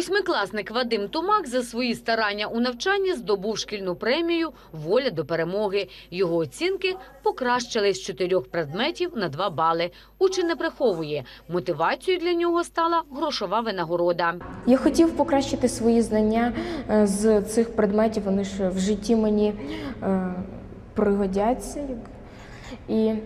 Восьмикласник Вадим Тумак за свої старання у навчанні здобув шкільну премію Воля до перемоги. Його оцінки покращили з чотирьох предметів на два бали. Учень не приховує. Мотивацією для нього стала грошова винагорода. Я хотів покращити свої знання е, з цих предметів. Вони ж в житті мені е, пригодяться. І е,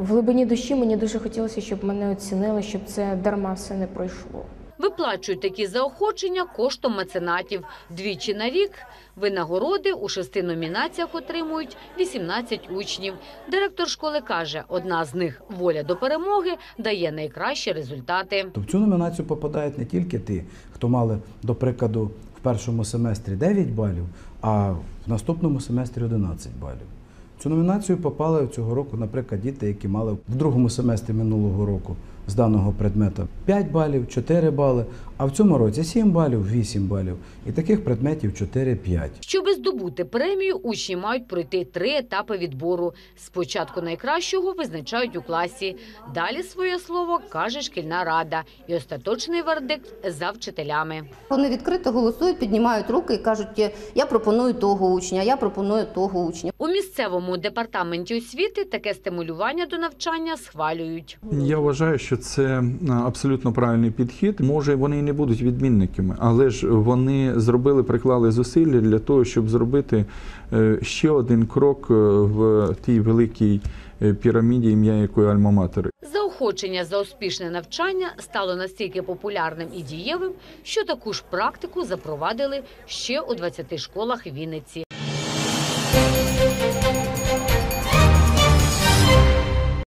в глибині душі мені дуже хотілося, щоб мене оцінили, щоб це дарма все не пройшло. Виплачують такі заохочення коштом меценатів. Двічі на рік винагороди у шести номінаціях отримують 18 учнів. Директор школи каже, одна з них «Воля до перемоги» дає найкращі результати. В цю номінацію попадають не тільки ті, хто мали, до прикладу, в першому семестрі 9 балів, а в наступному семестрі 11 балів. Цю номінацію попали цього року, наприклад, діти, які мали в другому семестрі минулого року з даного предмета 5 балів, 4 бали, а в цьому році 7 балів, 8 балів. І таких предметів 4-5. Щоби здобути премію, учні мають пройти три етапи відбору. Спочатку найкращого визначають у класі. Далі своє слово каже шкільна рада. І остаточний вердикт за вчителями. Вони відкрито голосують, піднімають руки і кажуть, я пропоную того учня, я пропоную того учня. У місцевому департаменті освіти таке стимулювання до навчання схвалюють. Я вважаю, що це е, абсолютно правильний підхід. Може, вони і не будуть відмінниками, але ж вони зробили, приклали зусилля для того, щоб зробити е, ще один крок е, в тій великій піраміді, ім'я якої Альма-Матери. Заохочення за успішне навчання стало настільки популярним і дієвим, що таку ж практику запровадили ще у 20 школах Вінниці.